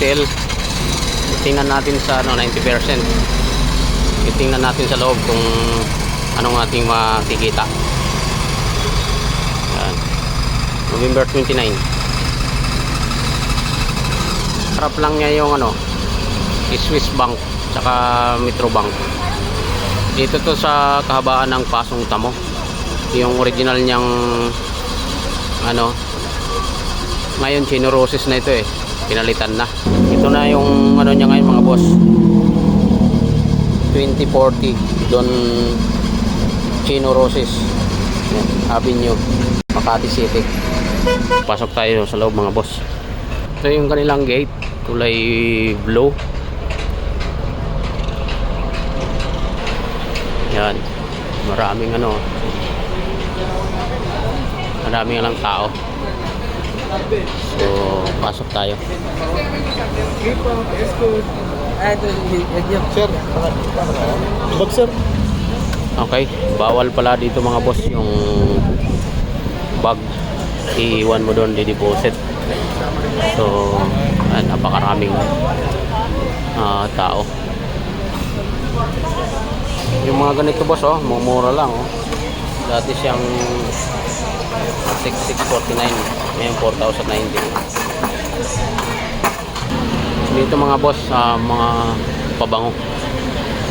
sale. Tingnan natin sa ano, 90%. Itingnan natin sa loob kung anong ating makikita. Yan. November 29. Harap lang niya yung ano, Swiss Bank tsaka Metro Bank. Dito to sa kahabaan ng Pasong Tamo. Yung original niyang ano ngayon Chino na ito eh pinalitan na. Ito na yung ano niya ngayon mga boss. 2040 Don Chino Roses. Avenue Makati City. Pasok tayo sa loob mga boss. Ito yung kanilang gate kulay blue. Yan maraming ano maraming lang tao so pasok tayo. Sir, bag sir. okay bawal pala dito mga boss yung bag. Iiwan mo doon di-deposit. So ayan, napakaraming ah, tao. Yung mga ganito boss oh mumura lang oh. Dati siyang 6649 ngayon 4090 dito mga boss ah, mga pabango.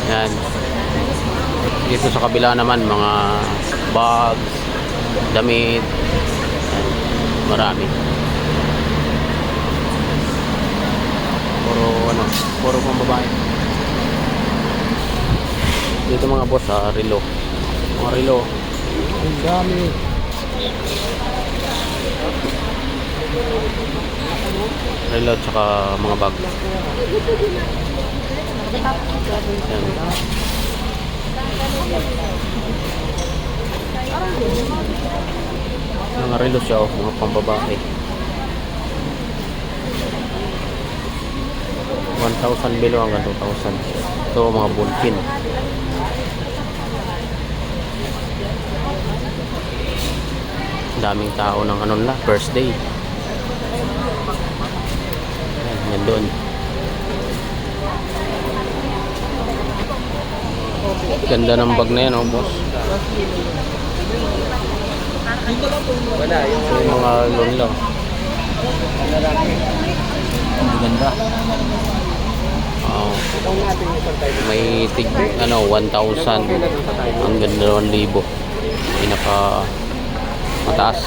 Yan. Dito sa kabila naman mga bags damit. Yan, marami. Puro ano puro pang babae. Dito mga boss sa relo. Mga relo. Ang dami. Relo tsaka mga bag. Yan mga relo siya oh, mga pambabae. 1,000 below hanggang 2,000 ito mga bulpin daming tao ng ano na first day. Ayan, yan doon. Ganda ng bag na yan oh boss. Wala, yung mga loan lang. Ang ganda. Oh, may tig ano 1,000 ang ganda 1,000 pinaka mataas.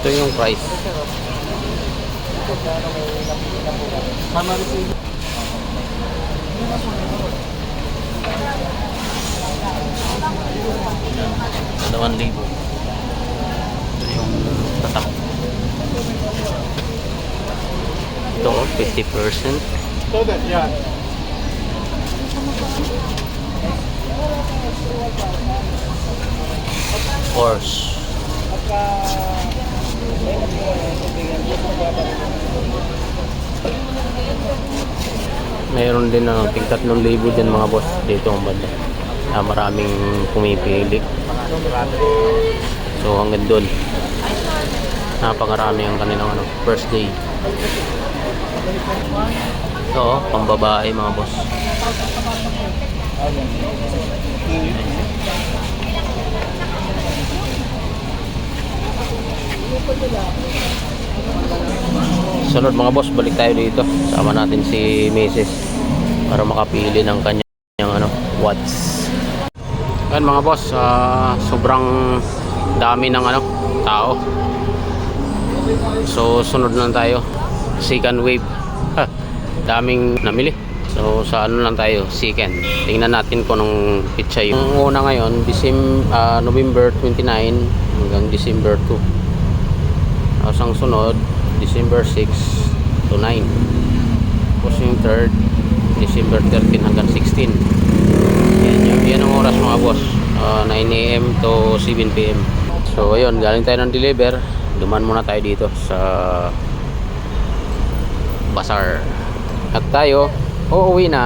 Ito yung price. Dalawang libo. Ito yung tatak. Ito oh, 50% So that, yeah. Porsche mayroon din ano, tig 3,000 din mga boss dito ang banda. Ah, maraming pumipili. So hanggang doon. Napakarami ang kanilang ano, first day. Oh, pambabae mga boss Sunod mga boss, balik tayo dito. Sama natin si Mrs. para makapili ng kanyang ano, watts. Yan mga boss, ah, sobrang dami ng ano, tao. So sunod lang tayo. Second wave. Ha, daming namili. So sa ano lang tayo, second. Tingnan natin kung anong pitsa Ang una ngayon, Decem, ah, November 29 hanggang December 2. Tapos ang sunod, December 6 to 9. Tapos yung third, December 13 hanggang 16. Yan, yan, yan ang oras mga boss. Ah, 9 a.m. to 7 p.m. So ayun, galing tayo ng deliver. Duman muna tayo dito sa Bazaar. At tayo, uuwi na.